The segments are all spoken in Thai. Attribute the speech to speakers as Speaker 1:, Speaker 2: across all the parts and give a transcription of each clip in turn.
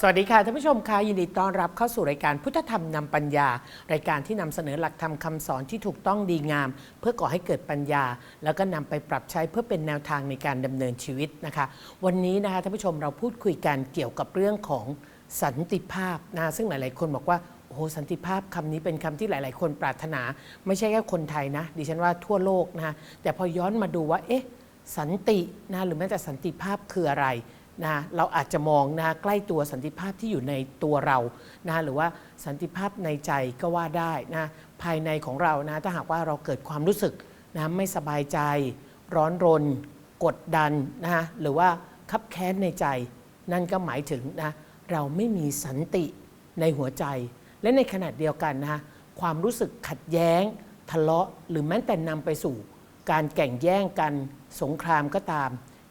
Speaker 1: สวัสดีค่ะท่านผู้ชมค่ะยินดีต้อนรับเข้าสู่รายการพุทธธรรมนำปัญญา รายการที่นำเสนอหลักธรรมคำสอนที่ถูกต้องดีงาม เพื่อก่อให้เกิดปัญญา แล้วก็นำไปปรับใช้เพื่อเป็นแนวทางในการดำเนินชีวิตนะคะ วันนี้นะคะท่านผู้ชมเราพูดคุยกันเกี่ยวกับเรื่องของสันติภาพนะซึ่งหลาย ๆ คนบอกว่าโอ้โหสันติภาพคำนี้เป็นคำที่หลาย ๆ คนปรารถนา ไม่ใช่แค่คนไทยนะ ดิฉันว่าทั่วโลกนะคะแต่พอย้อนมาดูว่าเอ๊ะสันตินะหรือแม้แต่สันติภาพคืออะไร นะเราอาจจะมองนะใกล้ตัวสันติภาพที่อยู่ในตัวเรานะหรือว่าสันติภาพในใจก็ว่าได้นะภายในของเรานะถ้าหากว่าเราเกิดความรู้สึกนะไม่สบายใจ ร้อนรน กดดันนะหรือว่าคับแค้นในใจ นั่นก็หมายถึงนะเราไม่มีสันติในหัวใจ และในขณะเดียวกันนะความรู้สึกขัดแย้ง ทะเลาะหรือแม้แต่นำไปสู่ การแก่งแย่งกันสงครามก็ตาม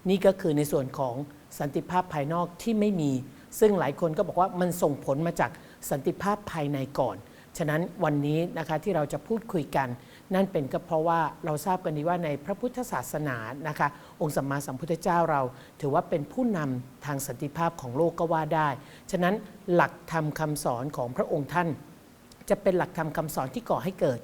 Speaker 1: นี่ก็คือในส่วนของ สันติภาพภายนอกที่ไม่มี ซึ่งหลายคนก็บอกว่ามันส่งผลมาจากสันติภาพภายในก่อน ฉะนั้นวันนี้นะคะที่เราจะพูดคุยกัน นั่นเป็นก็เพราะว่าเราทราบกันดีว่าในพระพุทธศาสนานะคะองค์สัมมาสัมพุทธเจ้าเรา ถือว่าเป็นผู้นำทางสันติภาพของโลกก็ว่าได้ ฉะนั้นหลักธรรมคำสอนของพระองค์ท่าน จะเป็นหลักธรรมคำสอนที่ก่อให้เกิด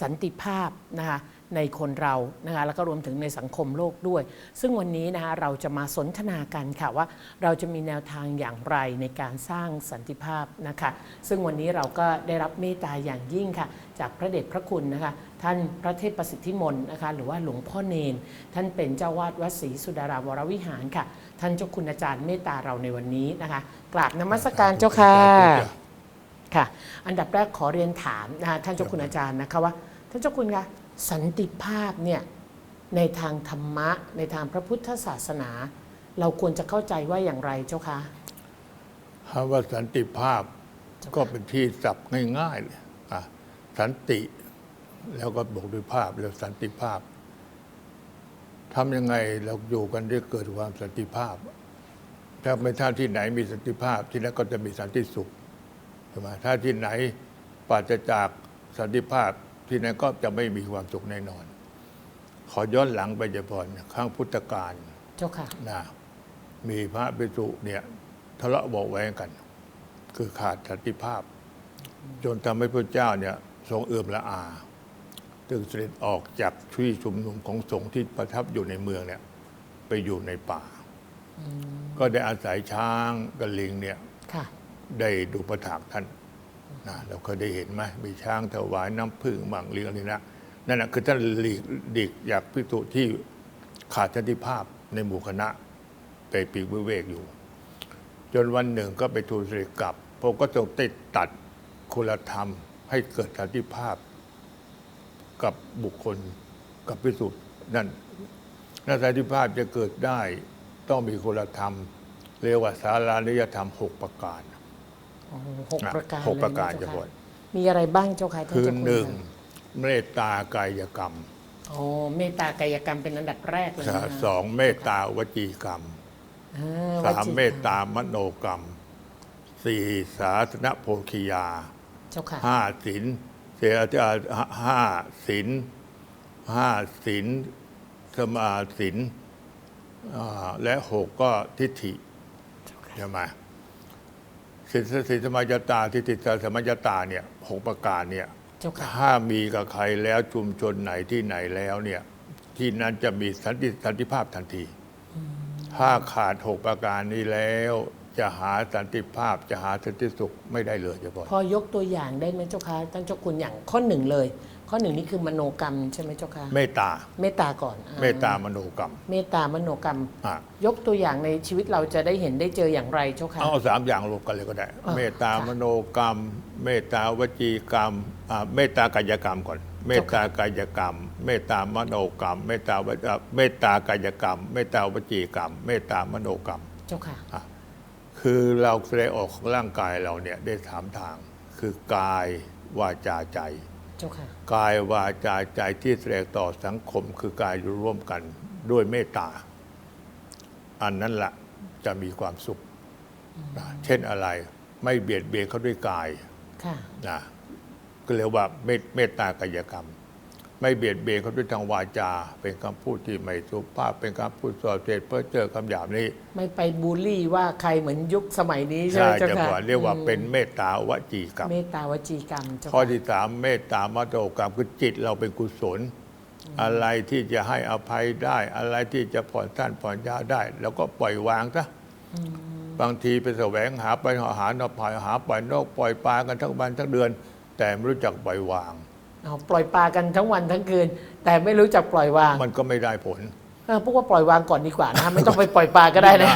Speaker 1: สันติภาพนะคะในคนเรานะคะแล้วก็รวมถึงในสังคมโลกด้วย ซึ่งวันนี้นะคะเราจะมาสนทนากันค่ะว่าเราจะมีแนวทางอย่างไรในการสร้างสันติภาพนะคะซึ่งวันนี้เราก็ได้รับเมตตาอย่างยิ่งค่ะ จากพระเดชพระคุณนะคะท่านพระเทพประสิทธิมนนะคะหรือว่าหลวงพ่อเนน ท่านเป็นเจ้าวาดวัดศรีสุดาราวรวิหารค่ะ ท่านเจ้าคุณอาจารย์เมตตาเราในวันนี้นะคะกราบนมัสการเจ้าค่ะ ค่ะ อันดับแรกขอเรียนถามนะคะท่านเจ้าคุณอาจารย์นะคะว่าท่านเจ้าคุณคะสันติภาพเนี่ยในทางธรรมะ ในทางพระพุทธศาสนา เราควรจะเข้าใจว่าอย่างไรเจ้าคะ
Speaker 2: คำว่าสันติภาพก็เป็นที่สับง่ายๆเลยอะสันติ แล้วก็บอกด้วยภาพแล้วสันติภาพทำยังไงเราอยู่กันได้เกิดความสันติภาพ ถ้าไม่ถ้าที่ไหนมีสันติภาพที่นั่นก็จะมีสันติสุข ใช่ไหมถ้าที่ไหนปราศจากสันติภาพที่นั่นก็จะไม่มีความสุขแน่นอน ขอย้อนหลังไปเฉพาะข้างพุทธกาล
Speaker 1: เจ้าค่ะ
Speaker 2: นะมีพระภิกษุเนี่ยทะเลาะเบอกแว้งกัน คือขาดสันติภาพ จนทำให้พระเจ้าเนี่ยทรงเอื่อมละอาจึงเสด็จออกจากที่ชุมนุมของสงฆ์ที่ประทับอยู่ในเมืองเนี่ยไปอยู่ในป่า ก็ได้อาศัยช้างกับลิงเนี่ย
Speaker 1: ค่ะ
Speaker 2: ได้ดูประถากท่านนะเราเคยได้เห็นไหมมีช้างถวายน้ำผึ้งบังเลี้ยงนี่นะนั่นนะคือท่านหลีกดิกอยากพิจุที่ขาดสันติภาพในหมู่คณะไปปีกวิเวกอยู่ จนวันหนึ่งก็ไปทูลเสด็จกลับพระก็ทรงติดตัดคุณธรรม ให้เกิดสันติภาพ กับบุคคลกับพิสุทธิ์นั่นนั่นสันติภาพจะเกิดได้ต้องมีคุณธรรม เรียกว่าสารานิยธรรมหกประการ
Speaker 1: หหกประการ
Speaker 2: หกประการ
Speaker 1: เลยน
Speaker 2: จะ
Speaker 1: เจ้
Speaker 2: หมด
Speaker 1: มีอะไรบ้างเจ้าค่ะท่าน
Speaker 2: คือ
Speaker 1: เจ้าคุณ
Speaker 2: หนึ่งเมตตากายกรรม
Speaker 1: โอ้เมตตากายกรรมเป็นอันดับแรกเลยนะ
Speaker 2: สองเมตตาวจีกรรม
Speaker 1: อ่
Speaker 2: สาม
Speaker 1: วจี
Speaker 2: เมตตามโนกรรมสี่สาธนโภคิยา
Speaker 1: เจ้าค่ะ
Speaker 2: ห้าศีลเสียห้าศีลห้าศีลสมาศีลอ่าและหกก็ทิฏฐิใช่ไหม ศีลศีลสมัยตาทิฏฐิสมัยตาเนี่ยหกประการเนี่ย
Speaker 1: เจ้าค่ะ
Speaker 2: ถ้ามีกับใครแล้วชุมชนไหนที่ไหนแล้วเนี่ยที่นั้นจะมีสันติสันติภาพทันที ถ้าขาดหกประการนี้แล้วจะหาสันติภาพจะหาสันติสุขไม่ได้เลยจะบอก
Speaker 1: พอยกตัวอย่างได้ไหมเจ้าค่ะท่านเจ้าคุณอย่างข้อหนึ่งเลย ข้อหนึ่งนี่คือมโนกรรมใช่ไหมเจ้าค่ะ
Speaker 2: เมตตา
Speaker 1: เมตตาก่อนอ่
Speaker 2: เมตตามโนกรรม
Speaker 1: เมตตามโนกรรม
Speaker 2: อะ
Speaker 1: ยกตัวอย่างในชีวิตเราจะได้เห็นได้เจออย่างไรเจ้าค่ะ
Speaker 2: เอาสามอย่างรวมกันเลยก็ได้
Speaker 1: อะ
Speaker 2: เมตตา
Speaker 1: ค่ะ
Speaker 2: มโนกรรม เมตตาวจีกรรมอะเมตตากายกรรมก่อน เมตตากายกรรม เมตตามโนกรรม เมตตาวอะเมตตากายกรรม เมตตาวจีกรรม เมตตามโนกรรม
Speaker 1: เจ้าค่ะ
Speaker 2: คือเราแสดงออกของร่างกายเราเนี่ยได้สามทาง คือกายวาจาใจ
Speaker 1: เจ้าค่ะ
Speaker 2: กายวาจาใจที่แสดงต่อสังคมคือกายอยู่ร่วมกันด้วยเมตตา อันนั้นละจะมีความสุขนะเช่นอะไรไม่เบียดเบียนเขาด้วยกาย
Speaker 1: ค่ะ
Speaker 2: นะก็เรียกว่าเมตเมตตากายกรรม ไม่เบียดเบียนเขาด้วยทางวาจา เป็นคำพูดที่ไม่สุภาพเป็นคำพูดส่อเสียดเพื่อเจอคำหยาบนี้
Speaker 1: ไม่ไปบูลลี่ว่าใครเหมือนยุคสมัยนี้ใช่ไห
Speaker 2: ใช่
Speaker 1: มเจ้า
Speaker 2: จะ
Speaker 1: ค่ะ
Speaker 2: บอกเรียกว่า
Speaker 1: อืม
Speaker 2: เป็นเมตตาวจีกรรม
Speaker 1: เมตตาวจีกรรมเจ้า
Speaker 2: ข้อ
Speaker 1: ค่ะ
Speaker 2: ที่สามเมตตามโตกรรมคือจิตเราเป็นกุศล อะไรที่จะให้อภัยได้ อะไรที่จะผ่อนท่านผ่อนยาวได้ แล้วก็ปล่อยวางซะบางทีไปแสวงหาไปหาหานอภัยหาปล่อยนกปล่อยปลากันทั้งวันทั้งเดือน แต่ไม่รู้จักปล่อยวาง
Speaker 1: เอา ปล่อยปลากันทั้งวันทั้งคืน แต่ไม่รู้จักปล่อยวาง
Speaker 2: มันก็ไม่ได้ผล
Speaker 1: เออพวกว่าปล่อยวางก่อนดีกว่านะไม่ต้องไปปล่อยปลาก็ได้นะ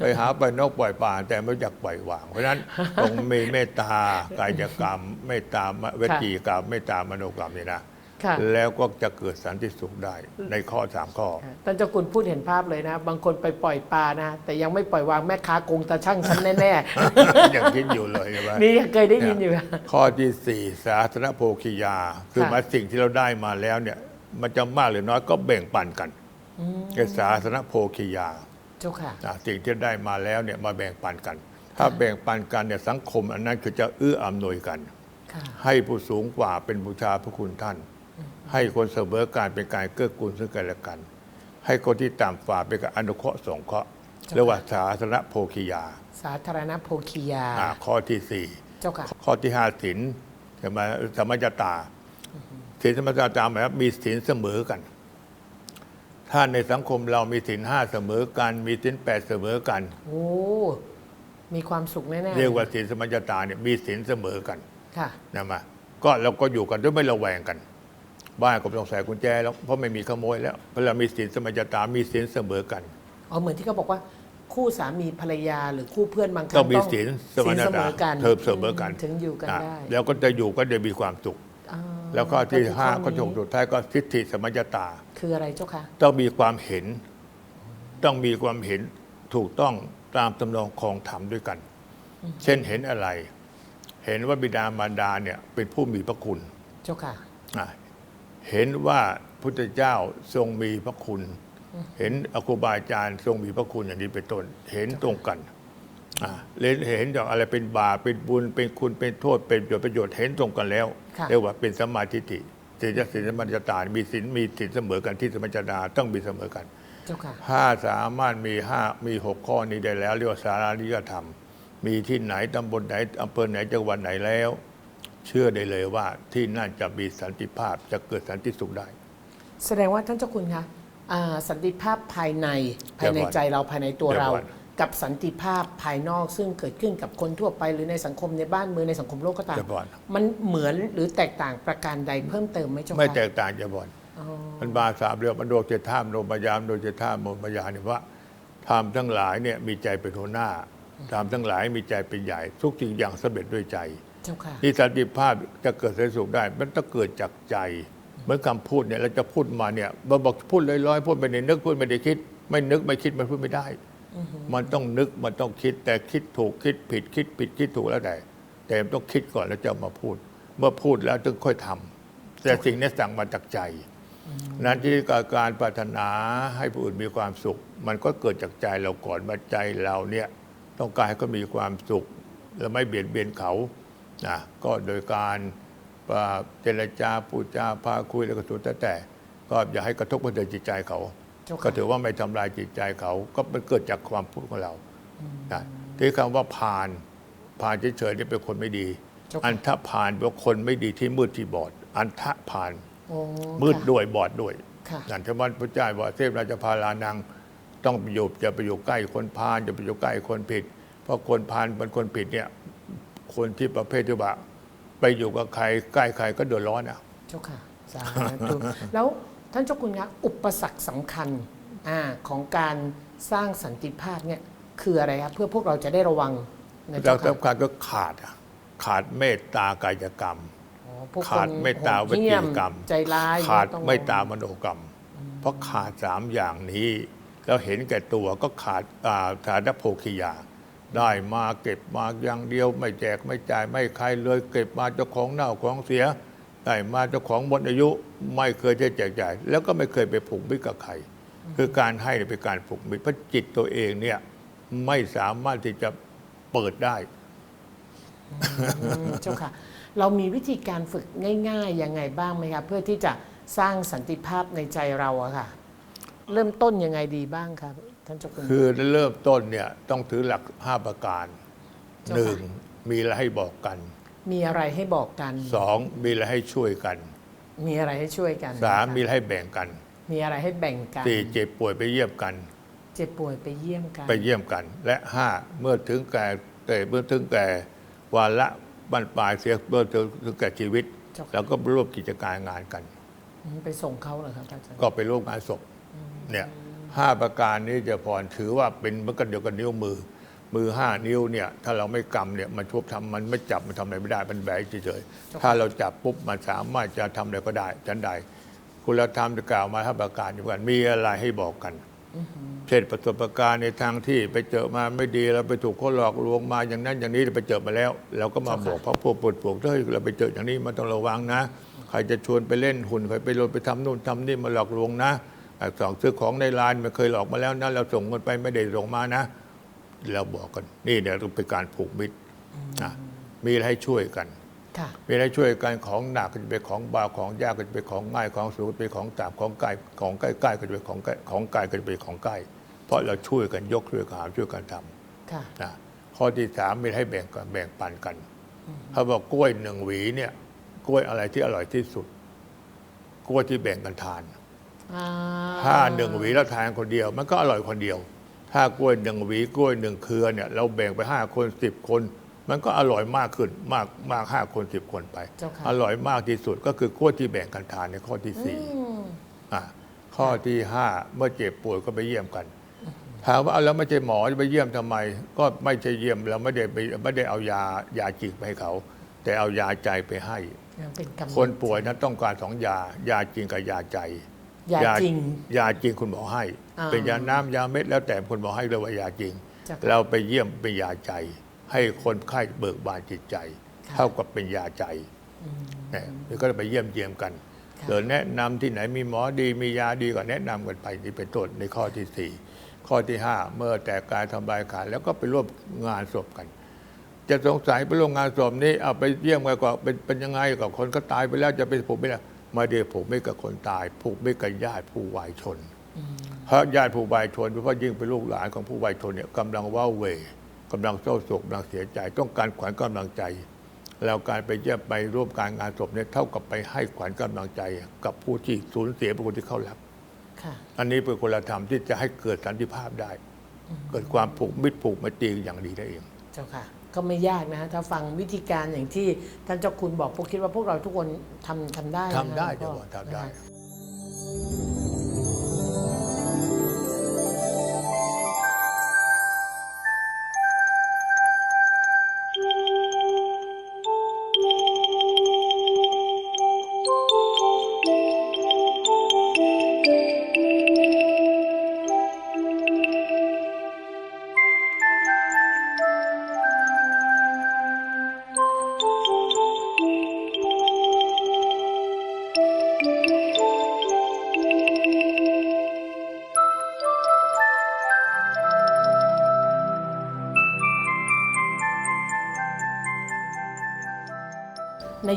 Speaker 2: ไปหาปล่อยนกปล่อยปลาแต่ไม่รู้จักปล่อยวาง เพราะฉะนั้นต้องมีเมตตากายกรรมเมตตาวจีกรรมเมตตามโนกรรมนี่นะ
Speaker 1: ค่ะ
Speaker 2: แล้วก็จะเกิดสันติสุขได้ในข้อสามข้อ
Speaker 1: ท่านเจ้าคุณพูดเห็นภาพเลยนะ บางคนไปปล่อยปลานะ แต่ยังไม่ปล่อยวางแม่ค้าโกงตาช่างฉันแน่
Speaker 2: ยังคิดอยู่เลยใช่ไหม
Speaker 1: ๆ นี่เคยได้ยินอยู่
Speaker 2: ข้อที่สี่สาธารณโภคียา คือ
Speaker 1: ค่ะ
Speaker 2: หมายสิ่งที่เราได้มาแล้วเนี่ย มันจะมากหรือน้อยก็แบ่งปันกันไอ้สาธารณโภคียา
Speaker 1: เจ้าค่ะ
Speaker 2: อะสิ่งที่ได้มาแล้วเนี่ยมาแบ่งปันกัน ถ้าแบ่งปันกันเนี่ยสังคมอันนั้นคือจะเอื้ออำนวยกัน
Speaker 1: ค่ะ
Speaker 2: ให้ผู้สูงกว่าเป็นบูชาพระคุณท่าน ให้คนเสมอการเป็นการเกื้อกูลซึ่งกันและกัน ให้คนที่ต่ำฝ่าเป็นการอนุเคราะห์สงเคราะห์
Speaker 1: เจ้าค่ะ
Speaker 2: เรียกว่าสาธารณโภคียา
Speaker 1: สาธารณโภคียา
Speaker 2: อะข้อที่สี่
Speaker 1: เจ้าค่ะ
Speaker 2: ข้อที่ห้าศีลใช่ไหมสมัจตาศีลสมัจตาหมายว่ามีศีลเสมอกัน ถ้าในสังคมเรามีศีลห้าเสมอกัน มีศีลแปดเสมอกัน
Speaker 1: โอ้มีความสุขแน่ๆ
Speaker 2: เรียกว่าศีลสมัจตาเนี่ยมีศีลเสมอกัน
Speaker 1: ค่ะ
Speaker 2: นะมาก็เราก็อยู่กันด้วยไม่ระแวงกัน บ้านก็ไม่ต้องใส่กุญแจแล้วเพราะไม่มีขโมยแล้วเพราะเรามีศีลสมัจตามีศีลเสมอกัน
Speaker 1: อ๋อเหมือนที่เขาบอกว่าคู่สามีภรรยาหรือคู่เพื่อนบางครั้ง
Speaker 2: ต้องมีศีลส
Speaker 1: ศี
Speaker 2: มั
Speaker 1: ล
Speaker 2: จ
Speaker 1: เสม
Speaker 2: ตา
Speaker 1: อกัน
Speaker 2: เทิมเสมอกัน
Speaker 1: ถึงอยู่กัน
Speaker 2: อะ
Speaker 1: ได้
Speaker 2: แล้วก็จะอยู่ก็จะมีความสุข
Speaker 1: อ่า
Speaker 2: แล้วก็ที่ห้า
Speaker 1: ก็
Speaker 2: ก็
Speaker 1: คือ
Speaker 2: จ
Speaker 1: ข้
Speaker 2: ง
Speaker 1: อนี้
Speaker 2: สุดท้ายก็ทิฏฐิสมัจตา
Speaker 1: คืออะไรเจ้าค่ะ
Speaker 2: ต้องมีความเห็น ต้องมีความเห็นถูกต้องตามตำนองของธรรมด้วยกัน เช่นเห็นอะไร เห็นว่าบิดามารดาเนี่ยเป็นผู้มีพระคุณ
Speaker 1: เจ้าค่ะ
Speaker 2: อะ เห็นว่าพุทธเจ้าทรงมีพระคุณ เห็นครูบาอาจารย์ทรงมีพระคุณอย่างนี้เป็นต้นเห็นตรงกันอะเห็นเห็นจากอะไรเป็นบาปเป็นบุญเป็นคุณเป็นโทษเป็นประโยชน์ประโยชน์เห็นตรงกันแล้ว
Speaker 1: ค่ะ
Speaker 2: เรียกว่าเป็นสมมาธิฏฐิศีลศีลสมัจตามีศีลมีศีลเสมอกันที่สมัจตาต้องมีเสมอกัน
Speaker 1: เจ้าค่ะ
Speaker 2: ถ้าสามารถมีห้ามีหกข้อนี้ได้แล้ว เรียกว่าสารานิยธรรม มีที่ไหนตำบลไหนอำเภอไหนจังหวัดไหนแล้ว เชื่อได้เลยว่าที่นั่นจะมีสันติภาพจะเกิดสันติสุขได้
Speaker 1: แสดงว่าท่านเจ้าคุณคะอ่าสันติภาพภายในภายในใจเราภายในตัวเรา
Speaker 2: เดี๋ยวก่อน
Speaker 1: กับสันติภาพภายนอกซึ่งเกิดขึ้นกับคนทั่วไปหรือในสังคมในบ้านเมืองในสังคมโลกก็ตาม
Speaker 2: จะบอล
Speaker 1: มันเหมือนหรือแตกต่างประการใดเพิ่มเติมไหมเจ้าค่ะ
Speaker 2: ไม่แตกต่างจะบอล
Speaker 1: อ๋อ
Speaker 2: มันบาสามเรื่องมันโดเจท่ามโนมยามโดเจท่ามโนมยาเนี่ยว่าธรรมทั้งหลายเนี่ยมีใจเป็นหัวหน้าธรรมทั้งหลายมีใจเป็นใหญ่ ทุกสิ่งอย่างสำเร็จด้วยใจ
Speaker 1: เจ้าค่ะ
Speaker 2: นี่สันติภาพจะเกิดสันติสุขได้ มันต้องเกิดจากใจ เหมือนคำพูดเนี่ยเราจะพูดมาเนี่ยเราบอกพูดลอยๆพูดไม่ได้นึกพูดไม่ได้คิด ไม่นึกไม่คิดมันพูดไม่ได้ มันต้องนึกมันต้องคิดแต่คิดถูกคิดผิดคิดผิดคิดถูกแล้วแต่แต่มันต้องคิดก่อนแล้วจะมาพูด เมื่อพูดแล้วจึงค่อยทำแต่สิ่งนี้สั่งมาจากใจ นั้นที่การปรารถนาให้ผู้อื่นมีความสุข มันก็เกิดจากใจเราก่อนว่าใจเราเนี่ยต้องการให้เขามีความสุข และไม่เบียดเบียนเขา นะก็โดยการอ่าเจรจาพูดจาพาคุยแล้วก็สุดแต่แต่ ก็อย่าให้กระทบกระเทือนจิตใจเขา
Speaker 1: เจ้าค่ะ
Speaker 2: ก็ถือว่าไม่ทำลายจิตใจเขาก็มันเกิดจากความพูดของเรานะที่คำว่าผ่านผ่านเฉยๆนี่เป็นคนไม่ดี
Speaker 1: เจ้าค่ะ
Speaker 2: อันทะผ่านเป็นคนไม่ดีที่มืดที่บอด อันทะผ่าน
Speaker 1: โอ้
Speaker 2: มืด
Speaker 1: ค่ะ
Speaker 2: ด้วยบอดด้วย
Speaker 1: ค่ะ
Speaker 2: นั่นชาวบ้านพระเจ้าบอกเทพราชพาลานังต้องไปอยู่จะไปอยู่ใกล้คนพาลจะไปอยู่ใกล้คนผิด เพราะคนพาลเป็นคนผิดเนี่ย คนที่ประเภทที่ว่าไปอยู่กับใครใกล้ใครก็เดือดร้อนอะ
Speaker 1: เจ้าค่ะสาธุแล้วท่านเจ้าคุณคะอุปสรรคสำคัญอาของการสร้างสันติภาพเนี่ยคืออะไรครับเพื่อพวกเราจะได้ระวังนะ
Speaker 2: แล้
Speaker 1: เจ้าวค่ะ
Speaker 2: สำคัญก็ขาดอะขาดเมตตากายกรรม
Speaker 1: อ๋อพวก
Speaker 2: ขาด
Speaker 1: คน
Speaker 2: เมตตา
Speaker 1: โห
Speaker 2: วิ
Speaker 1: ดเหี้
Speaker 2: จี
Speaker 1: ยม
Speaker 2: กรรม
Speaker 1: ใจร้าย
Speaker 2: ขาด
Speaker 1: ต้อง
Speaker 2: เมตตามโนกรรม เพราะขาดสามอย่างนี้ แล้วเห็นแก่ตัวก็ขาดอ่าฐานโภคียา ได้มาเก็บมาอย่างเดียว ไม่แจกไม่จ่ายไม่ใครเลย เก็บมาเจ้าของเน่าของเสียได้มาเจ้าของหมดอายุไม่เคยจะแจกจ่าย แล้วก็ไม่เคยไปผูกมิตรกับใครคือการให้เป็นการผูกมิตรเพราะจิตตัวเองเนี่ยไม่สามารถที่จะเปิดได้
Speaker 1: เจ้าค่ะ เรามีวิธีการฝึกง่ายๆยังไงบ้างไหมครับเพื่อที่จะสร้างสันติภาพในใจเราอะค่ะ เริ่มต้นยังไงดีบ้างครับ ท่านเจ้าคุณ
Speaker 2: คือเริ่มต้นเนี่ยต้องถือหลัก5ประการ
Speaker 1: เจ้าค่ะ
Speaker 2: หนึ่งมีอะไรให้บอกกัน
Speaker 1: มีอะไรให้บอกกัน
Speaker 2: สองมีอะไรให้ช่วยกัน
Speaker 1: มีอะไรให้ช่วยกัน
Speaker 2: สาม
Speaker 1: นะคะ
Speaker 2: มีอะไรให้แบ่งกัน
Speaker 1: มีอะไรให้แบ่งกัน
Speaker 2: สี่เจ็บป่วยไปเยี่ยมกัน
Speaker 1: เจ็บป่วยไปเยี่ยมกัน
Speaker 2: ไปเยี่ยมกัน และห้าเมื่อถึงแก่แต่เมื่อถึงแก่วาระบรรปลายเสียเมื่อถึงแก่ชีวิต
Speaker 1: เจ้าค่ะ
Speaker 2: แล้วก็ร่วมกิจการงานกัน
Speaker 1: อืมไปส่งเขาเหรอครับอาจารย์
Speaker 2: ก็ไปร่วมงานศพเนี่ย ห้าประการนี้จะพรถือว่าเป็นเหมือนกันเดียวกันนิ้วมือ มือห้านิ้วเนี่ยถ้าเราไม่กำเนี่ยมันชบทำมันไม่จับมันทำอะไรไม่ได้มันแบกเฉยๆถ้าเราจับปุ๊บมันสามารถจะทำอะไรก็ได้ฉันใดคุณธรรมจะกล่าวมาห้าประการอยู่กันมีอะไรให้บอกกันเช่นประสบการณ์ในทางที่ไปเจอมาไม่ดีเราไปถูกเขาหลอกลวงมาอย่างนั้นอย่างนี้เราไปเจอมาแล้ว เราก็มาบอกพระพวกปวดปวกเฮ้ยเราไปเจออย่างนี้มันต้องระวังนะ ใครจะชวนไปเล่นหุ่นใครไปโดนไปทำนู่นทำนี่มาหลอกลวงนะไอ้ สองซื้อของในร้านมันเคยหลอกมาแล้วนะเราส่งเงินไปไม่ได้ส่งมานะเราบอกกัน นี่เนี่ยเป็นการผูกมิตรนะมีอะไรให้ช่วยกัน
Speaker 1: ค่ะ
Speaker 2: มีอะไรช่วยกันของหนักก็จะเป็นของเบาของยากก็จะเป็นของง่ายของสูงก็จะเป็นของต่ำของใกล้ของใกล้ๆก็จะเป็นของใกล้ของไกลก็จะเป็นของใกล้ เพราะเราช่วยกันยกช่วยกันหามช่วยกันท
Speaker 1: ค่ะำ
Speaker 2: นะข้อที่สามมีให้แบ่งกันแบ่งปันกันเขาบอกกล้วยหนึ่งหวีเนี่ย กล้วยอะไรที่อร่อยที่สุด กล้วยที่แบ่งกันทาน
Speaker 1: อ่า
Speaker 2: ถ้าหนึ่งหวีแล้วทานคนเดียว มันก็อร่อยคนเดียว ถ้ากล้วยหนึ่งหวีกล้วยหนึ่งเครือเนี่ยเราแบ่งไปห้าคนสิบคน มันก็อร่อยมากขึ้นมากมากห้าคนสิบคนไป
Speaker 1: เจ้าค่ะ
Speaker 2: อร่อยมากที่สุดก็คือกล้วยที่แบ่งกันทานในข้อที่สี่
Speaker 1: อืม
Speaker 2: อะข้อที่ห้าเมื่อเจ็บป่วยก็ไปเยี่ยมกันถามว่าเอาแล้วไม่ใช่หมอจะไปเยี่ยมทำไม ก็ไม่ใช่เยี่ยมเราไม่ได้ไปไม่ได้เอายายาจิกไปให้เขา แต่เอายาใจไปให้
Speaker 1: ยังเป็นกำลัง
Speaker 2: คนป่วยนั้นต้องการสองยายาจริงกับยาใจ
Speaker 1: ยาจริง
Speaker 2: ยาจริงคุณหมอให้
Speaker 1: อ่า
Speaker 2: เป็นยาน้ำยาเม็ดแล้วแต่คุณหมอให้เลยว่ายาจริง
Speaker 1: เจ้าค่ะ
Speaker 2: เราไปเยี่ยมเป็นยาใจ ให้คนไข้เบิกบานจิตใจ
Speaker 1: ค่ะ
Speaker 2: เท่ากับเป็นยาใจเนี่ยแล้วก็ไปเยี่ยมเยียมกัน
Speaker 1: ค่ะ
Speaker 2: เดินแนะนำที่ไหนมีหมอดีมียาดีก็แนะนำกันไปนี่เป็นต้นในข้อที่สี่ข้อที่ห้าเมื่อแต่กายทำลายขาดแล้วก็ไปร่วมงานศพกัน จะสงสัยไปร่วมงานศพนี้เอาไปเยี่ยมกันก็เป็นเป็นยังไงกับคนก็ตายไปแล้วจะไปผูกไม่ ได้มาเดียวผูกไม่กับคนตาย ผูกไม่กับญาติผู้วายชน เพราะญาติผู้วายชนเพราะยิ่งเป็นลูกหลานของผู้วายชนเนี่ยกำลังว้าเหวกำลังเศร้าโศกกำลังเสียใจ ต้องการขวัญกำลังใจ แล้วการไปเยี่ยมไปร่วมการงานศพเนี่ยเท่ากับไปให้ขวัญกำลังใจ กับผู้ที่สูญเสียเป็นคนที่เขารัก
Speaker 1: ค่ะ
Speaker 2: อันนี้เป็นคุณธรรมที่จะให้เกิดสันติภาพได้ เกิดความผูกมิตรผูกไมตรีอย่างดีได้เอง
Speaker 1: เจ้าค่ะ ก็ไม่ยากนะฮะถ้าฟังวิธีการอย่างที่ท่านเจ้าคุณบอกพวกคิดว่าพวกเราทุกคนทำทำได้นะ
Speaker 2: ทำได้
Speaker 1: หลวงพ่อ
Speaker 2: เดี๋ยวบอกทำได้
Speaker 1: นะคะ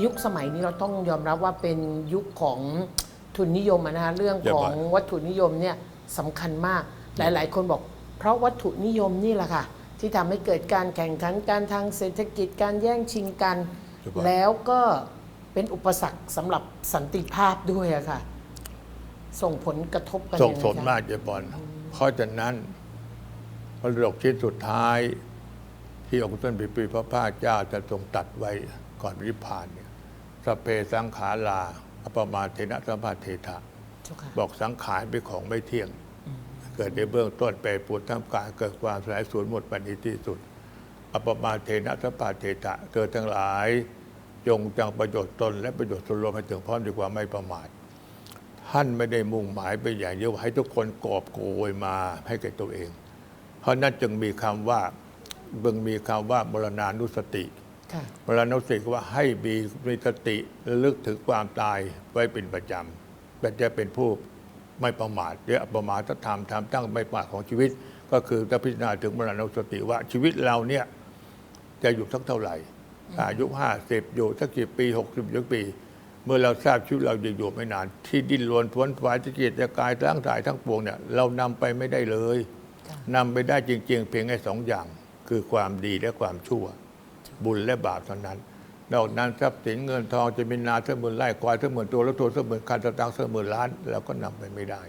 Speaker 1: ยุคสมัยนี้เราต้องยอมรับว่าเป็นยุคของทุนนิยมอะนะคะเรื่อง
Speaker 2: เรียบ
Speaker 1: ข
Speaker 2: ร้
Speaker 1: อ
Speaker 2: องย
Speaker 1: วัตถุนิยมเนี่ยสำคัญมาก หลายๆ คนบอก เพราะวัตถุนิยมนี่แหละค่ะ ที่ทำให้เกิดการแข่งขันการทางเศรษฐกิจการแย่งชิงกัน
Speaker 2: เรียบร้อย
Speaker 1: แล้วก็เป็นอุปสรรคสำหรับสันติภาพด้วยอะค่ะ ส่งผลกระทบกัน
Speaker 2: ส่ง
Speaker 1: ยังไง
Speaker 2: ผล
Speaker 1: คะ
Speaker 2: มากเจบอลเพราะฉะนั้นพระดกชิ้นสุดท้าย ที่องค์ท่านปิปีพระภาคเจ้าจะทรงตัดไว้ก่อนวิพานเนี่ย สพเพสังขาราอปมาเทนะสัมภาเทถะ
Speaker 1: เจ้าค่ะ
Speaker 2: บอกสังขารเป็นของไม่เที่ยง เกิดในเบื้องต้นแปรปรวนท่ามกลางเกิดความสลายสูญหมดไปในที่สุดอปมาเทนะสัมภาเทถะเธอทั้งหลายจงจังประโยชน์ตนและประโยชน์ส่วนรวมให้ถึงพร้อมด้วยความไม่ประมาทท่านไม่ได้มุ่งหมายไปอย่างเดียวให้ทุกคนกอบโกยมาให้แก่ตัวเอง เพราะนั้นจึงมีคำว่าบึงมีคำว่ามรณานุสติ
Speaker 1: ค่ะ
Speaker 2: มรณานุสติก็ว่าให้มีมีสติระลึกถึงความตายไว้เป็นประจำแต่จะเป็นผู้ไม่ประมาทหรืออัปประมาทธรรมทำตั้งไม่ประมาทของชีวิต ก็คือจะพิจารณาถึงมรณานุสติว่าชีวิตเราเนี่ยจะอยู่สักเท่าไหร่ อายุห้าสิบอยู่สักกี่ปีหกสิบยี่ปี เมื่อเราทราบชีวิตเราจะอยู่ไม่นาน ที่ดิ้นรนทวนฝ่ายที่เกียรติกายทั้งถ่ายทั้งปวงเนี่ยเรานำไปไม่ได้เลยนำไปได้จริง ๆ เพียงแค่สองอย่าง คือความดีและความชั่ว บุญและบาปเท่านั้นนอกนั้นทรัพย์สินเงินทองจะมีนาเท่าหมื่นไร่ควายเท่าหมื่นตัวแล้วตัวเท่าหมื่นคันสตางค์เท่าหมื่นล้านเราก็นำไปไม่ได้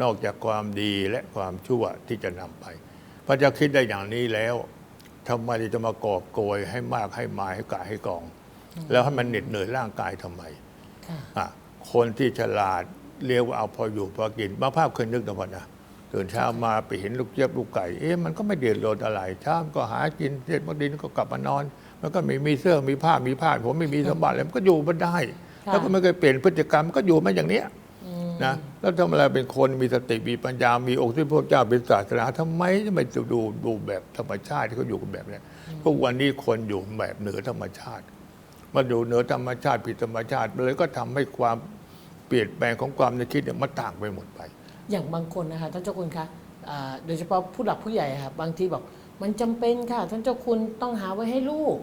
Speaker 2: นอกจากความดีและความชั่วที่จะนำไป พระเจ้าคิดได้อย่างนี้แล้วทำไมจะมากอบโกยให้มากให้หมายให้กายให้กอง แล้วให้มันเหน็ดเหนื่อยร่างกายทำไม
Speaker 1: ค่ะ
Speaker 2: อะคนที่ฉลาดเรียกว่าเอาพออยู่พอกินบางภาพเคยนึกนะพ่อนะ ตื่นเช้ามาไปเห็นลูกเจี๊ยบลูกไก่ เอ๊ะมันก็ไม่เดือดร้อนอะไรเช้ามันก็หากินเสร็จบางทีก็กลับมานอน มันก็ไม่มีเสื้อมีผ้ามีผ้าผมไม่มีสมบัติอะไรมันก็อยู่มาได้
Speaker 1: ค่ะ
Speaker 2: แล้วก็ไม่เคยเปลี่ยนพฤติกรรมมันก็อยู่มาอย่างเนี้ยนะแล้วทำอะไรเป็นคนมีสติมีปัญญา มีองค์ที่พระเจ้าเป็นศาสนาทำไมจะไม่ดูดูแบบธรรมชาติที่เขาอยู่กันแบบเนี้ยทุกวันนี้คนอยู่แบบเหนือธรรมชาติมาดูเหนือธรรมชาติผิดธรรมชาติเลยก็ทำให้ความเปลี่ยนแปลงของความนึกคิดเนี่ยมันต่างไปหมดไป
Speaker 1: อย่างบางคนนะคะท่านเจ้าคุณคะอ่าโดยเฉพาะผู้หลักผู้ใหญ่อะค่ะบางทีบอกมันจำเป็นค่ะ ท่านเจ้าคุณต้องหาไว้ให้ลูก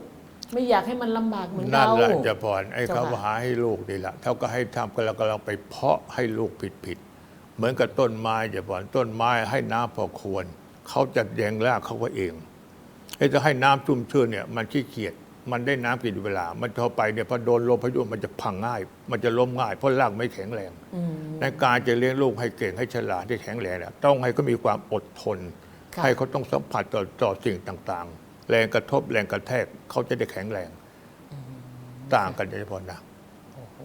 Speaker 1: ไม่อยากให้มันลำบากเหมือน
Speaker 2: นั่น
Speaker 1: เรา
Speaker 2: แหละจะพรไอ้
Speaker 1: เจ้า
Speaker 2: เขา
Speaker 1: ค่ะ
Speaker 2: หาให้ลูกนี่แหละเท่าก็ให้ทำกันแล้วก็เราไปเพาะให้ลูกผิดผิดๆเหมือนกับต้นไม้จะพรต้นไม้ให้น้ำพอควรเขาจะแยงรากเขาก็เองไอ้จะให้น้ำชุ่มชื่นเนี่ยมันขี้เกียจ มันได้น้ำกี่เวลา มันเข้าไปเนี่ยพอโดนลมพายุมันจะพังง่าย มันจะล้มง่ายเพราะรากไม่แข็งแรง
Speaker 1: อืม
Speaker 2: ในการจะเลี้ยงลูกให้เก่งให้ฉลาดให้แข็งแรงเนี่ยต้องให้เขามีความอดทน
Speaker 1: ค่ะ
Speaker 2: ให้เขาต้องสัมผัสต่อต่อสิ่งต่างๆ แรงกระทบแรงกระแทกเขาจะได้แข็งแรงต่างกันเฉพาะนะ
Speaker 1: โอ้โห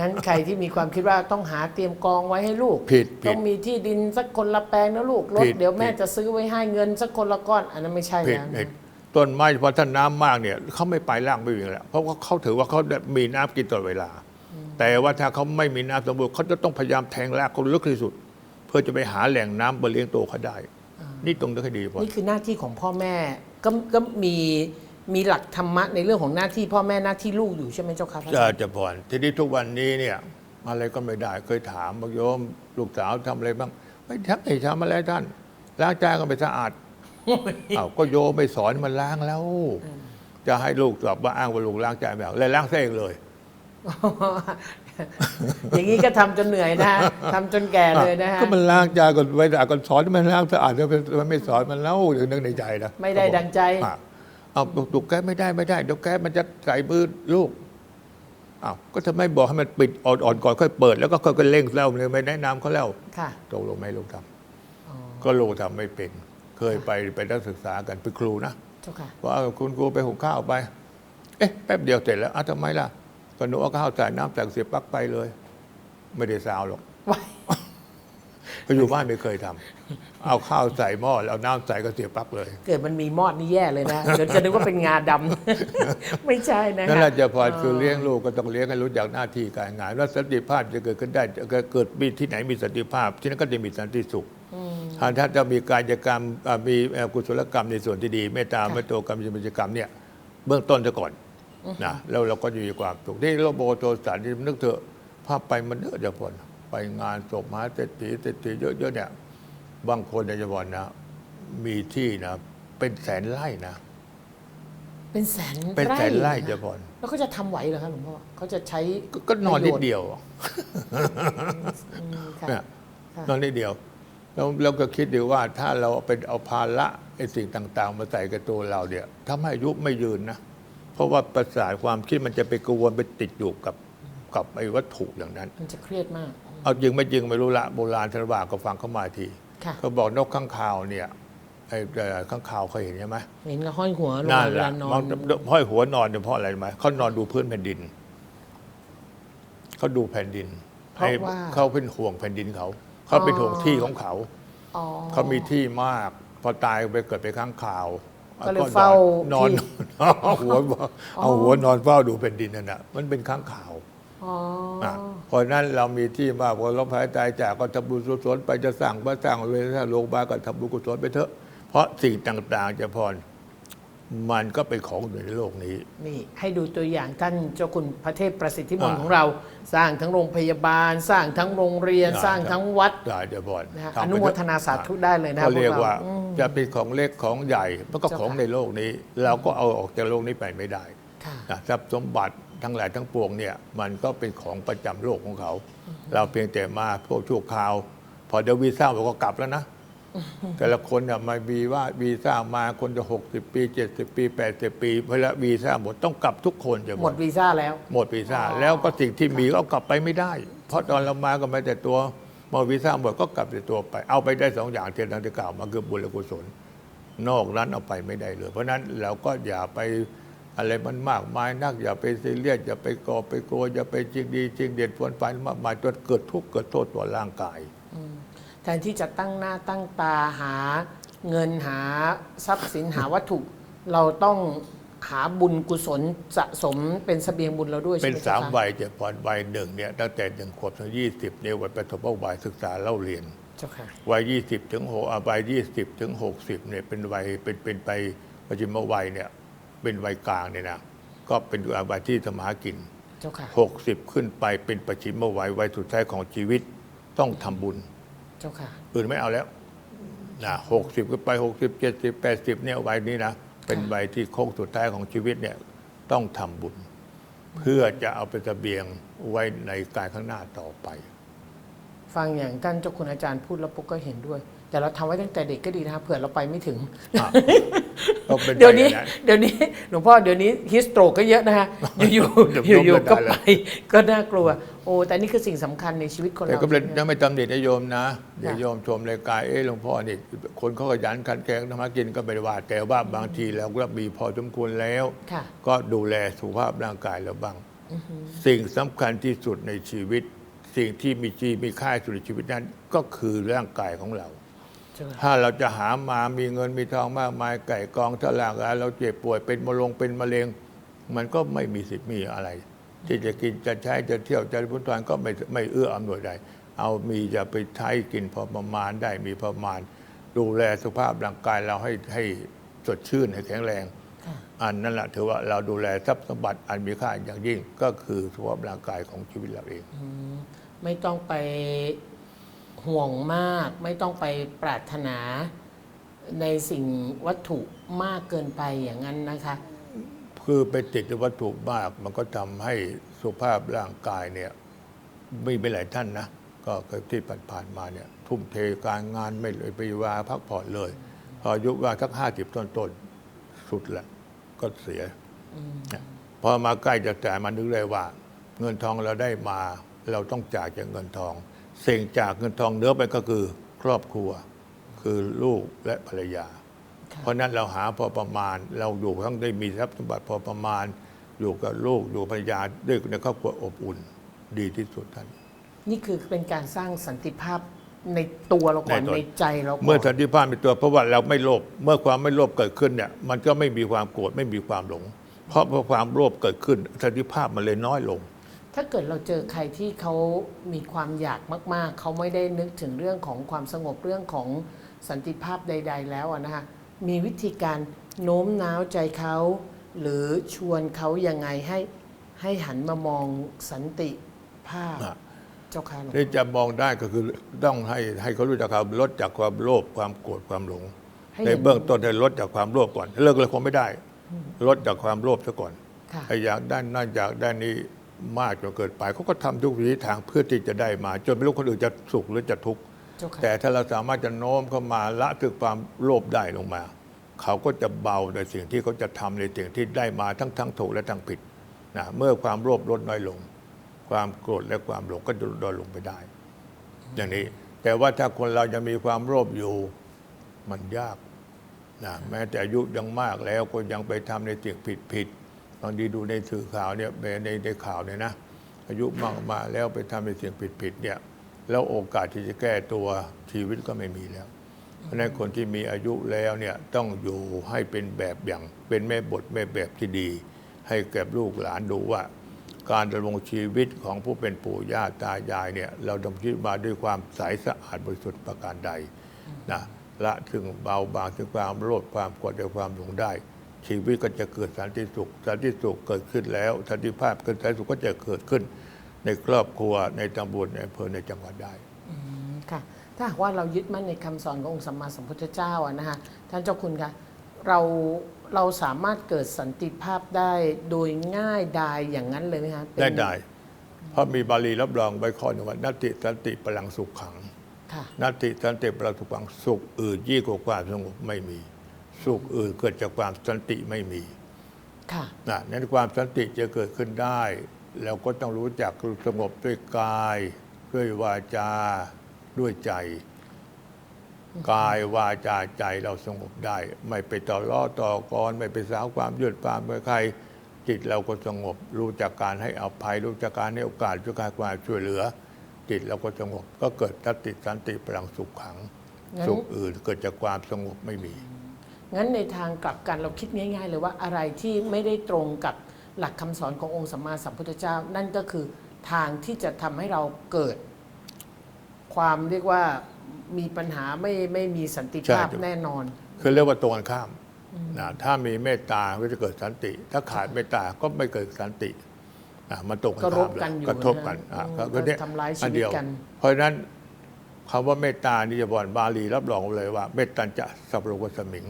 Speaker 1: งั้นใครที่มีความคิดว่าต้องหาเตรียมกองไว้ให้ลูก
Speaker 2: ผิดผิ
Speaker 1: ต้
Speaker 2: ด
Speaker 1: องมีที่ดินสักคนละแปลงนะลูกรถ
Speaker 2: ผิด
Speaker 1: เดี๋ยวแม่
Speaker 2: ผิด
Speaker 1: จะซื้อไว้ให้เงินสักคนละก้อน อันนั้นไม่ใช่
Speaker 2: ผิด
Speaker 1: แล้ว
Speaker 2: ผิด
Speaker 1: นะ
Speaker 2: ต้นไม้พอท่านน้ำมากเนี่ยเขาไม่ไปล่างไม่วิ่งแล้วเพราะว่าเขาถือว่าเขาได้มีน้ำกินตลอดเวลา แต่ว่าถ้าเขาไม่มีน้ำสมบูรณ์เขาจะต้องพยายามแทงรากเขาลึกที่สุด เพื่อจะไปหาแหล่งน้ำมาเลี้ยงตัวเขาได้ นี่ตรงนี้ให้ดีพอ
Speaker 1: นี่คือหน้าที่ของพ่อแม่ก็ก็มีมีหลักธรรมะในเรื่องของหน้าที่พ่อแม่หน้าที่ลูกอยู่ใช่ไหมเจ้าค่ะพระอา
Speaker 2: จะ
Speaker 1: จารย์
Speaker 2: จะผ่อนทีนี้ทุกวันนี้เนี่ยอะไรก็ไม่ได้เคยถามบอกโยมลูกสาวทำอะไรบ้างไม่ทำไม่ทำอะไรท่านล้างจานก็ไม่สะอาด อ้าวก็โยมไม่สอนมันล้างแล้ว จะให้ลูกตอบว่าอ้างว่าลูกล้างจานไม่เอาเลยล้างเส้เองเลย
Speaker 1: อย่างนี้ก็ทำจนเหนื่อยนะฮะทำจนแก่เลยนะฮะ
Speaker 2: ก็มันล้างจานก่อนไว้ด่าก่อนสอนมันล้างสะอาดแล้วมันไม่สอนมันเล่าถึงนึกในใจนะ
Speaker 1: ไม่ได้ดังใจ
Speaker 2: อะเอาถูกแก้ไม่ได้ไม่ได้เดี๋ยวแก้มันจะใส่มือลูกอ้าวก็ทำไมบอกให้มันปิดอ่อนๆก่อนค่อยเปิดแล้วก็ค่อยๆเร่งแล้วเลยไม่แนะนำเขาแล้ว
Speaker 1: ค่ะ
Speaker 2: ตกลงไหมลูกท
Speaker 1: อ๋อำ
Speaker 2: ก็ลูกทำไม่เป็น เคยไปไปนักศึกษากันเป็นครูนะ
Speaker 1: เจ้าค่ะ
Speaker 2: ว่าเอาคุณครูไปหุงข้าวไป เอ๊ะแป๊บเดียวเสร็จแล้วอ้าวทำไมล่ะก็หนูเอาข้าวใส่น้ำใส่เสียบปลั๊กไปเลย ไม่ได้ซาวหรอก
Speaker 1: ไว้
Speaker 2: เพราะอยู่บ้านไม่เคยทำเอาข้าวใส่หม้อแล้วเอาน้ำใส่ก็เสียบปลั๊กเลย
Speaker 1: เกิดมันมีมอดนี่แย่เลยนะเดี๋ยวจะนึกว่าเป็นงาดำไม่ใช่นะ
Speaker 2: นั่นแห
Speaker 1: คะ
Speaker 2: ละจะพอคือเลี้ยงลูกก็ต้องเลี้ยงให้รู้จักหน้าที่การงานแล้วสันติภาพจะเกิดขึ้นได้จะเกิดมีที่ไหนมีสันติภาพ ที่นั่นก็จะมีสันติสุข ถ้าถ้าจะมีการจกรรมอ่ามีเอ่อกุศลกรรมในส่วนที่ดีเมตตา
Speaker 1: ค่ะ
Speaker 2: เมตโตกรรมจิตกรรมเนี่ยเบื้องต้นซะก่อนนะแล้วเราก็จะมีความสุขที่โลโบโทสันที่นึกเถอะภาพไปมันเยอะจะพลไปงานศพมหาเศรษฐีเศรษฐีเยอะๆเนี่ยบางคนในจังหวัดนะ มีที่นะ เป็นแสนไร่นะ
Speaker 1: เป็นแสน
Speaker 2: เป็นแสนไร่
Speaker 1: นะ
Speaker 2: จะพล
Speaker 1: แล้วเขาจะทำไหวเหรอคะหลวงพ่อเขาจะใช้
Speaker 2: ก็ก็นอนนิดเดียว
Speaker 1: อืมค่ะ
Speaker 2: เนี่ย
Speaker 1: ค่ะ
Speaker 2: นอนนิดเดียว แล้วเราก็คิดดูว่าถ้าเราเป็นเอาภาระไอ้สิ่งต่าง ๆ มาใส่กับตัวเราเนี่ยทำให้อายุไม่ยืนนะ เพราะว่าประสาทความคิดมันจะไปกวนไปติดอยู่กับกับไอ้วัตถุอย่างนั้น
Speaker 1: มันจะเครียดมาก
Speaker 2: เอาจริงไม่จริงไม่รู้ละโบราณธนว่าก็ฟังเข้ามาที
Speaker 1: ค่ะ
Speaker 2: เขาบอกนกข้างคาวเนี่ยไอ้เอ่อข้างคาวเคยเห็นใช่ไหม
Speaker 1: เห็นก็ห้อยหัวลง
Speaker 2: นั่น
Speaker 1: เว
Speaker 2: แห
Speaker 1: ลา
Speaker 2: ละ
Speaker 1: นอ
Speaker 2: มันนห้อยหัวนอนเนี่ยเพราะอะไรรู้ไหมเขานอนดูพื้นแผ่นดินเขาดูแผ่นดิน
Speaker 1: เพราะ
Speaker 2: ให้
Speaker 1: ว่า
Speaker 2: เขาเป็นห่วงแผ่นดินเขา เขาเป็นห่วงที่ของเขา
Speaker 1: อ๋อ
Speaker 2: เขามีที่มาก พอตายไปเกิดไปข้างข่าว
Speaker 1: ก็เลยเฝ้าน
Speaker 2: อน
Speaker 1: ที่
Speaker 2: เอาหัวเอาหัวนอนเฝ้าดูแผ่นดินนั่นน่ะมันเป็นข้างข่าว
Speaker 1: อ๋ออะ
Speaker 2: เพราะฉะนั้นเรามีที่มากพอเราภายตายจากก็ทำบุญกุศลไปจะสร้างพระสร้างเวรถ้าโรงพยาบาลก็ทำบุญกุศลไปเถอะ เพราะสิ่งต่างๆ จะพร มันก็เป็นของอยู่ในโลกนี้
Speaker 1: นี่ให้ดูตัวอย่างท่านเจ้าคุณพระเทพประสิทธิมนต์
Speaker 2: อ่า
Speaker 1: ของเรา สร้างทั้งโรงพยาบาล สร้างทั้งโรงเรียน
Speaker 2: อ่า
Speaker 1: สร้างทั้งวัด
Speaker 2: ได้จะพร
Speaker 1: นะฮะ
Speaker 2: ทำ
Speaker 1: อ
Speaker 2: ไป
Speaker 1: นุโม
Speaker 2: เถะ
Speaker 1: ทนาสาธุได้เลยนะ
Speaker 2: เขาเรียก
Speaker 1: พว
Speaker 2: ว่า
Speaker 1: อืม
Speaker 2: จะเป็นของเล็กของใหญ่มันก็
Speaker 1: เจ้า
Speaker 2: ของ
Speaker 1: ค่ะ
Speaker 2: ในโลกนี้ เราก็เอาออกจากโลกนี้ไปไม่ได้
Speaker 1: ค่ะ
Speaker 2: นะทรัพย์สมบัติทั้งหลายทั้งปวงเนี่ยมันก็เป็นของประจำโลกของเขา เราเพียงแต่มาพวกชั่วคราว พอเดี๋ยววีซ่าเราก็กลับแล้วนะ แต่ละคนเนี่ยมาวีว่าวีซ่ามาคนจะหกสิบปีเจ็ดสิบปีแปดสิบปีพอแล้ววีซ่าหมดต้องกลับทุกคนจะ
Speaker 1: หมดวีซ่าแล้ว
Speaker 2: หมดวีซ่า
Speaker 1: อ๋อ
Speaker 2: แล้วก็สิ่งที่มีก็เอากลับไปไม่ได้ เพราะตอนเรามาก็ไม่แต่ตัวหมดวีซ่าหมดก็กลับแต่ตัวไป เอาไปได้สองอย่างที่เราได้กล่าวมาคือบุญและกุศล นอกนั้นเอาไปไม่ได้เลย เพราะฉะนั้นเราก็อย่าไปอะไรมันมากมายนักอย่าไปซีเรียสอย่าไปก่อไปกลัวอย่าไปจริงดีจริงเด็ดฟวนไปมากมายจนเกิดทุกข์เกิดโทษต่อร่างกาย
Speaker 1: แทนที่จะตั้งหน้าตั้งตาหาเงินหาทรัพย์สินหาวัตถุ เราต้องหาบุญกุศลสะสมเป็นเสบียงบุญเราด้วย
Speaker 2: เป็น
Speaker 1: ใช่ไห
Speaker 2: สาม
Speaker 1: คะ
Speaker 2: วัยจะผ่อนวัยหนึ่งเนี่ยตั้งแต่หนึ่งขวบถึงยี่สิบเนี่ยวัยประถมวัยศึกษาเล่าเรียน
Speaker 1: เจ้าค่ะ
Speaker 2: วัยยี่สิบถึงหกอ่าวัยยี่สิบถึงหกสิบเนี่ยเป็นวัยเป็นเป็นไปปัจจุบันวัยเนี่ยเป็นวัยกลางเนี่ยนะก็เป็นวัยที่สมาหากิน
Speaker 1: เจ้าค่ะ
Speaker 2: หกสิบขึ้นไปเป็นปัจฉิมวัยวัยสุดท้ายของชีวิตต้องทำบุญ
Speaker 1: เจ้าค่ะ
Speaker 2: อื่นไม่เอาแล้วนะหกสิบขึ้นไปหกสิบเจ็ดสิบแปดสิบเนี่ยวัยนี้นะ เป็นวัยที่โค้งสุดท้ายของชีวิตเนี่ยต้องทำบุญ เพื่อจะเอาเป็นเสบียงไว้ในกายข้างหน้าต่อไป
Speaker 1: ฟังอย่างท่านเจ้าคุณอาจารย์พูดแล้วปุ๊กก็เห็นด้วย แต่เราทำไว้ตั้งแต่เด็กก็ดีนะคะเผื่อเราไปไม่ถึง
Speaker 2: อะก็เป็นไป
Speaker 1: เดี๋ยวนี้
Speaker 2: อย่างนั้น
Speaker 1: เดี๋ยวนี้หลวงพ่อเดี๋ยวนี้ฮิสโตรกก็เยอะนะคะอยู่
Speaker 2: เดี๋ยว
Speaker 1: ๆอยู่
Speaker 2: ล้ม
Speaker 1: ๆก็
Speaker 2: ไม่ได้
Speaker 1: ไป ก็น่ากลัวโอ้แต่นี่คือสิ่งสำคัญในชีวิตคน
Speaker 2: แต่
Speaker 1: เรา
Speaker 2: ก็เป็น
Speaker 1: ใช่ไหม
Speaker 2: ยังไม่ตำหนินะโยมนะเดี๋ยว
Speaker 1: ค่ะ
Speaker 2: โยมชมรายการเอ้หลวงพ่อนี่คนเขาขยันขันแข็งทำมากินก็ไม่ได้ว่า แต่ว่าบางทีเราก็มีพอสมควรแล้ว
Speaker 1: ค่ะ
Speaker 2: ก็ดูแลสุขภาพร่างกายเราบ้าง สิ่งสำคัญที่สุดในชีวิต สิ่งที่มีจีมีค่าที่สุดในชีวิตนั้น ก็คือร่างกายของเรา
Speaker 1: เจ้าค่ะ
Speaker 2: ถ้าเราจะหามามีเงินมีทองมากมายไก่กองถ้าร่างกายเราเจ็บป่วยเป็นมะลงเป็นมะเร็ง มันก็ไม่มีสิทธิ์มีอะไร ที่จะกินจะใช้จะเที่ยวจะพุทธานก็ไม่ไม่เอื้ออำนวยใด เอามีจะไปใช้กินพอประมาณได้มีประมาณ ดูแลสุขภาพร่างกายเราให้ให้สดชื่นให้แข็งแรง
Speaker 1: ค่ะ
Speaker 2: อันนั้นแหละถือว่าเราดูแลทรัพย์สมบัติอันมีค่าอย่างยิ่งก็คือสุขภาพร่างกายของชีวิตเราเอง
Speaker 1: ไม่ต้องไปห่วงมาก ไม่ต้องไปปรารถนาในสิ่งวัตถุมากเกินไปอย่างนั้นนะคะ
Speaker 2: คือไปติดในวัตถุมาก มันก็ทำให้สุขภาพร่างกายเนี่ยไม่เป็นหลายท่านนะ ก็เคยที่ผ่านๆมาเนี่ยทุ่มเทการงานไม่เลยไปวาพักผ่อนเลย พออายุว่าสักห้าสิบต้นๆ สุดละก็เสียเนี่ยพอมาใกล้จะจ่ายมันนึกเลยว่า เงินทองเราได้มา เราต้องจ่ายจากเงินทองสิ่งจากเงินทองเนื้อไปก็คือครอบครัว คือลูกและภรรยา
Speaker 1: ค่ะ
Speaker 2: เพราะฉะนั้นเราหาพอประมาณ เราอยู่ทั้งได้มีทรัพย์สมบัติพอประมาณ อยู่กับลูกอยู่ภรรยาด้วยในครอบครัวอบอุ่นดีที่สุดท่าน
Speaker 1: นี่คือเป็นการสร้างสันติภาพในตัวเราก่อน
Speaker 2: ในตัว
Speaker 1: ในใจเราก่อน
Speaker 2: เมื่อสันติภาพเป็นตัวเพราะว่าเราไม่โลภเมื่อความไม่โลภเกิดขึ้นเนี่ยมันก็ไม่มีความโกรธไม่มีความหลง เพราะพอความโลภเกิดขึ้นสันติภาพมันเลยน้อยลง
Speaker 1: ถ้าเกิดเราเจอใครที่เขามีความอยากมาก ๆ เขาไม่ได้นึกถึงเรื่องของความสงบเรื่องของสันติภาพใด ๆ แล้วอะนะคะ มีวิธีการโน้มน้าวใจเขา หรือชวนเขายังไงให้ให้หันมามองสันติภาพ
Speaker 2: อะ
Speaker 1: เจ้าค่ะหลวง
Speaker 2: ที่จะมองได้ก็คือต้องให้ให้เขารู้จักความลดจากความโลภความโกรธความหลง
Speaker 1: ให้
Speaker 2: ใน
Speaker 1: เห็น
Speaker 2: เบื้องต้นให้ลดจากความโลภก่อน เลิกเลยคงไม่ได้ ลดจากความโลภซะก่อน
Speaker 1: ค่ะ
Speaker 2: ไอ้อยากด้านนั่นอยากด้านนี้มากจนเกินไปเขาก็ทำทุกวิถีทางเพื่อที่จะได้มา จนไม่รู้คนอื่นจะสุขหรือจะทุกข์
Speaker 1: เจ้าค่ะ
Speaker 2: แต่ถ้าเราสามารถจะโน้มเข้ามาละถึงความโลภได้ลงมา เขาก็จะเบาในสิ่งที่เขาจะทำในสิ่งที่ได้มาทั้งทั้งถูกและทั้งผิดนะเมื่อความโลภลดน้อยลง ความโกรธและความหลงก็จะลดลงไปได้ อย่างนี้แต่ว่าถ้าคนเรายังมีความโลภอยู่มันยากนะแม้แต่อายุยังมากแล้วก็ยังไปทำในสิ่งผิดผิดบางทีดูในสื่อข่าวเนี่ยในในในข่าวเนี่ยนะ อายุมากมาแล้วไปทำในสิ่งผิดผิดเนี่ย แล้วโอกาสที่จะแก้ตัวชีวิตก็ไม่มีแล้ว เพราะนั้นคนที่มีอายุแล้วเนี่ยต้องอยู่ให้เป็นแบบอย่างเป็นแม่บทแม่แบบที่ดี ให้แก่ลูกหลานดูว่า การดำรงชีวิตของผู้เป็นปู่ย่าตายายเนี่ยเราดำรงชีวิตมาด้วยความใสสะอาดบริสุทธิ์ประการใดนะละถึงเบาบางถึงความโลภความกรธและความหลงได้ ชีวิตก็จะเกิดสันติสุขสันติสุขเกิดขึ้นแล้วสันติภาพเกิดสันติสุขก็จะเกิดขึ้น ในครอบครัวในตำบลในอำเภอในจังหวัดได้
Speaker 1: อืมค่ะ ถ้าหากว่าเรายึดมั่นในคำสอนขององค์สัมมาสัมพุทธเจ้าอะนะคะท่านเจ้าคุณคะเราเราสามารถเกิดสันติภาพได้โดยง่ายดายอย่างนั้นเลยไหมคะเป็น
Speaker 2: ได้ได้เพราะมีบาลีรับรองไว้ข้อหนึ่งว่านัตติสันติพลังสุขขัง
Speaker 1: ค่ะ
Speaker 2: นัตติสันติพลังสุขขังสุขอื่นยิ่งกว่าความสงบไม่มี สุขอื่นเกิดจากความสันติไม่มี
Speaker 1: ค่ะ
Speaker 2: นะนั้นความสันติจะเกิดขึ้นได้ เราก็ต้องรู้จักสงบด้วยกาย ด้วยวาจาด้วยใจ กายวาจาใจเราสงบได้ ไม่ไปต่อล้อต่อกรไม่ไปสาวความยืดความไปใครจิตเราก็สงบ รู้จักการให้อภัย รู้จักการให้โอกาสรู้จักการช่วยเหลือ จิตเราก็สงบ ก็เกิดทัตติสันติพลังสุขขัง
Speaker 1: งั้น
Speaker 2: สุขอื่นเกิดจากความสงบไม่มี
Speaker 1: งั้นในทางกลับกันเราคิดง่าย ๆ เลยว่าอะไรที่ไม่ได้ตรงกับ หลักคำสอนขององค์สัมมาสัมพุทธเจ้า นั่นก็คือทางที่จะทำให้เราเกิด ความเรียกว่ามีปัญหาไม่ไม่มีสันติภาพ
Speaker 2: ใช่
Speaker 1: แน่นอน
Speaker 2: คือเรียกว่าตรงกันข้ามนะถ้ามีเมตตาก็จะเกิดสันติ ถ้าขาดเมตตาก็ไม่เกิดสันตินะมันตรงกัน
Speaker 1: ก็ร
Speaker 2: ข้า
Speaker 1: บ
Speaker 2: มเล
Speaker 1: กัน
Speaker 2: ย
Speaker 1: อยู่
Speaker 2: กระทบกัน
Speaker 1: นะ
Speaker 2: อะ
Speaker 1: อืม
Speaker 2: ก็ก็เนี่ย
Speaker 1: ก็ทำร้ายชีวิต
Speaker 2: อันเดีว
Speaker 1: กัน
Speaker 2: เพราะฉะนั้นคำว่าเมตตานี่จะบอกบาลีรับรองเลยว่า เมตตัญจะสัพพโกสมิง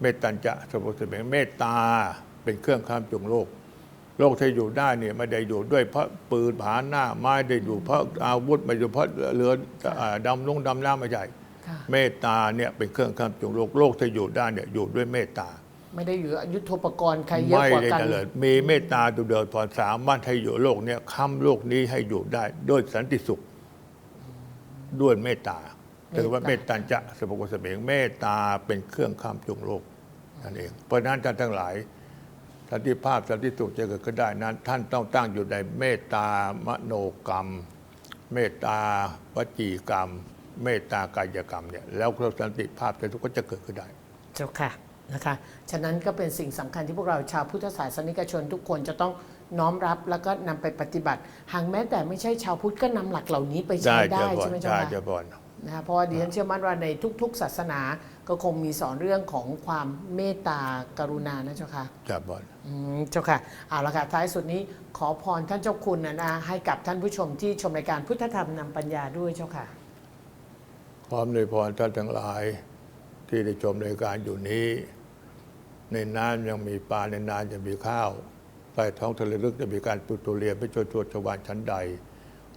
Speaker 2: เมตตัญจะสัพพโกสมิง เมตตาเป็นเครื่องข้ามจุงโลก โลกที่อยู่ได้เนี่ยไม่ได้อยู่ด้วยเพราะปืนผาหน้าไม้ได้อยู่เพราะอาวุธไม่อยู่เพราะเรืออ่าดำลงดำน้ำไม่ใช่
Speaker 1: ค่ะ
Speaker 2: เมตตาเนี่ยเป็นเครื่องข้ามจุงโลกโลกที่อยู่ได้เนี่ยอยู่ด้วยเมตตา
Speaker 1: ไม่ได้อยู่ยุทโธปกรณ์ใครเยอะ
Speaker 2: ไม่
Speaker 1: กว่า
Speaker 2: ได้
Speaker 1: กัน
Speaker 2: เจริญมีเมตตาดูเดินพรสามารถให้อยู่โลกเนี่ยค้ำโลกนี้ให้อยู่ได้ด้วยสันติสุข ด้วยเมตตาถือว่าเมตตาจะสมบูรณ์เสมงเมตตาเป็นเครื่องข้ามจุงโลกนั่นเองเพราะฉะนั้นท่านทั้งหลาย สันติภาพสันติสุขจะเกิดขึ้นได้นั้น ท่านต้องตั้งอยู่ในเมตตามโนกรรม เมตตาวจีกรรม เมตตากายกรรมเนี่ยแล้วสันติภาพสันติสุขก็จะเกิดขึ้นได้
Speaker 1: เจ้าค่ะนะคะฉะนั้นก็เป็นสิ่งสำคัญที่พวกเราชาวพุทธศาสนิกชนทุกคนจะต้องน้อมรับแล้วก็นำไปปฏิบัติ หากแม้แต่ไม่ใช่ชาวพุทธก็นำหลักเหล่านี้ไปใช้
Speaker 2: ได้
Speaker 1: ได้
Speaker 2: เจะบอล
Speaker 1: ใช่ไหมเจ้า
Speaker 2: ได้
Speaker 1: ค่ะ
Speaker 2: เจะบอล
Speaker 1: นะคะเพราะว่าดิฉันเชื่อมั่นว่าในทุก ๆ ศาสนาก็คงมีสอนเรื่องของความเมตตากรุณานะเจ้าค่ะ
Speaker 2: เจะบอล
Speaker 1: อืมเจ้าค่ะเอาละค่ะท้ายสุดนี้ขอพรท่านเจ้าคุณนะนะให้กับท่านผู้ชมที่ชมรายการพุทธธรรมนำปัญญาด้วยเจ้าค่ะ
Speaker 2: พร้อมในพรท่านทั้งหลายที่ได้ชมรายการอยู่นี้ ในน้ำยังมีปลาในน้ำจะมีข้าวใต้ท้องทะเลลึกจะมีการปุตุเรียนไม่ชวนชวนชวานชั้นใด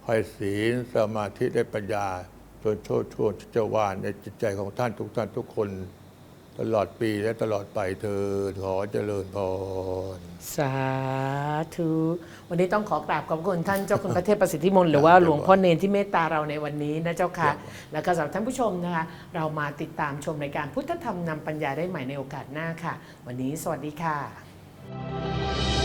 Speaker 2: ให้ศีลสมาธิได้ปัญญา จนโชดช่วงชวานในจิตใจของท่านทุกท่านทุกคน ตลอดปีและตลอดไปเธอขอเจริญพร
Speaker 1: สาธุ วันนี้ต้องขอกราบขอบคุณท่านเจ้าคุณพระเทพประสิทธิมนต์หรือว่าหลวงพ่อเนนที่เมตตาเราในวันนี้นะเจ้าค่ะ แล้วก็สำหรับท่านผู้ชมนะคะ เรามาติดตามชมรายการพุทธธรรมนำปัญญาได้ใหม่ในโอกาสหน้าค่ะ วันนี้สวัสดีค่ะ